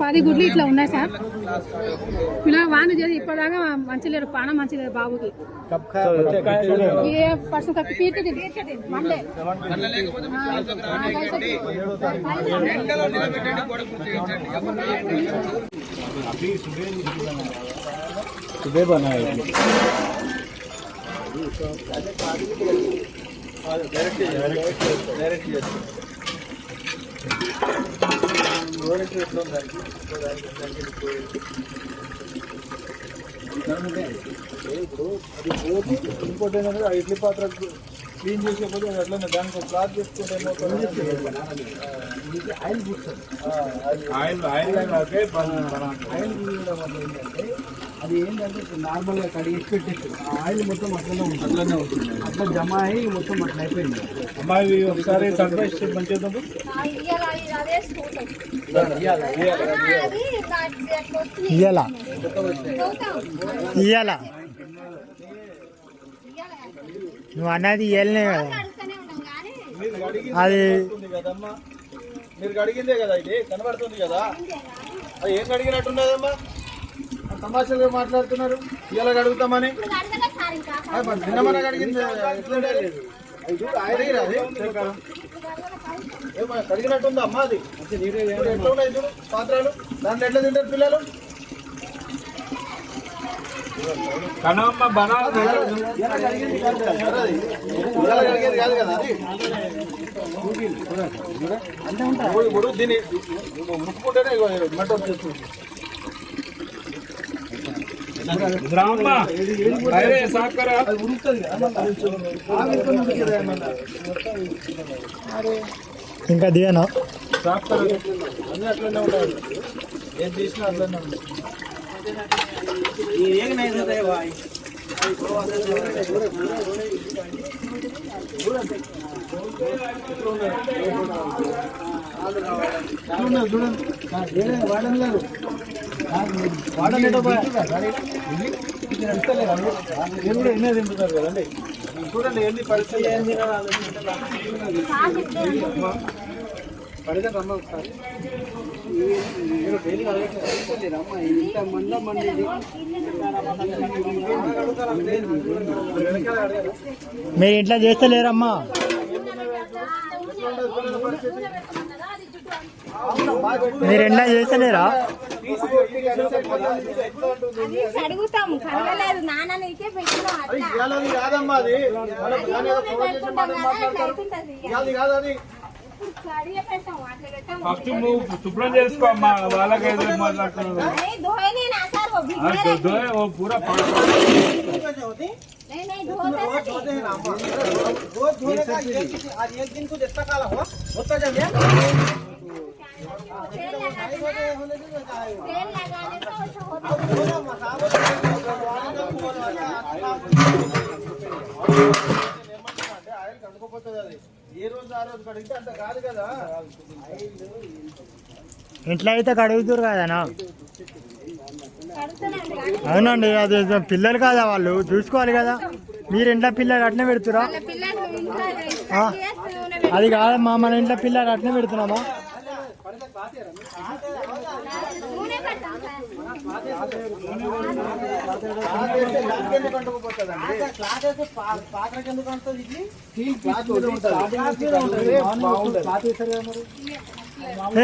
పది గుడ్లు ఇట్లా ఉన్నాయి సార్. పిల్లలు వాన చేసి ఇప్పటిదాకా మంచి లేరు పానం మంచి లేదు బాబుకి పర్సన్ కప్పి పీర్చది మండే. सुबह बना है ఇంకోటి ఏంటంటే ఆ ఇడ్లీ పాత్ర క్లీన్ చేసేపోతే అది అట్లనే దానికి ఒక క్లాత్ చేసుకుంటే ఆయిల్ ఆయిల్ ఆయిల్ ఆయిల్ పూయడం వల్ల ఏంటంటే అది ఏంటంటే నార్మల్గా కడిగి పెట్టేసి ఆయిల్ మొత్తం అట్లనే ఉంటుంది. అట్లనే ఉంటుంది. అట్లా జమ అయ్యి మొత్తం అట్లా అయిపోయింది. అమ్మాయి ఒకసారి సర్ప్రైజ్ మంచిగా ఇయ్యాల ఇయ్యాల? నువ్వు అన్నది ఇయ్యాలనే కదా. మీరు అది మీరు అడిగిందే కదా ఇది? కనబడుతుంది కదా? అది ఏం అడిగినట్టున్నదమ్మా ఆ తమాషాలుగా మాట్లాడుతున్నారు. ఇలా అడుగుతామని అది మరి నిన్నమన కడిగింది అది? కడిగినట్టుందా అమ్మా అది? ఎట్లా ఉన్నాయి పాత్రలు? దాంట్లో ఎట్లా తింటారు పిల్లలు? కనమ్మ బనా ఇలా కడిగేది కాదు కదా అది. ఇలా కడిగేది కాదు కదా అది. ఇప్పుడు ఇప్పుడు దీన్ని ముట్టుకుంటేనే ఇగో మంట వచ్చేస్తుంది. రామ్మ అరే సాకర. అది ఉడుకుతుంది కదా ఆవిరితో ఉడికేదా ఏమన్నా? ఇంకా దిగను? సాఫ్ట్వేర్ అన్నీ అట్లనే ఉంటాయి ఏం చేసినా అట్లనే ఉంటాయి చూడండి చూడండి. వేరే వాడని గారు వాడని ఏటో కూడా ఎన్నే తింటున్నారు కదండి చూడండి ఎన్ని పరిస్థితి ఏంది పడితే రమ్మ ఒకసారి మీరు మంది వెనకాల అడగారు మీరు ఇంట్లో చేస్తలేరమ్మా మీరు ఇంట్లో చేస్తలేరా అడుగుతాం కడగలేదు నాన్న నీకే పెట్టినాం కాదమ్మా అది. కాదు అది ఫస్ట్ నువ్వు శుభ్రం చేసుకో అమ్మా వాళ్ళకైతే మాట్లాడుతున్నావు. కదా ఇంట్లో అయితే కడుగుతారు కదనా అవునండి అది పిల్లలు కదా వాళ్ళు చూసుకోవాలి కదా. మీరు ఇంట్లో పిల్లలు అట్నే పెడుతురా? అది కాదమ్మా మన ఇంట్లో పిల్లలు అట్నే పెడుతున్నామా?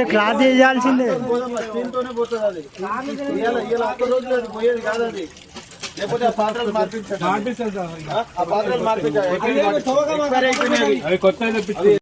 క్లాత్ వేయాల్సిందే. దీంతోనే పోతుంది అది ఇవాళ ఒక్క రోజు లేదు పోయేది కాదు అది లేకపోతే ఆ పాత్రలు సార్. ఆ పాత్రలు మార్పించాలి అవి తెప్పించు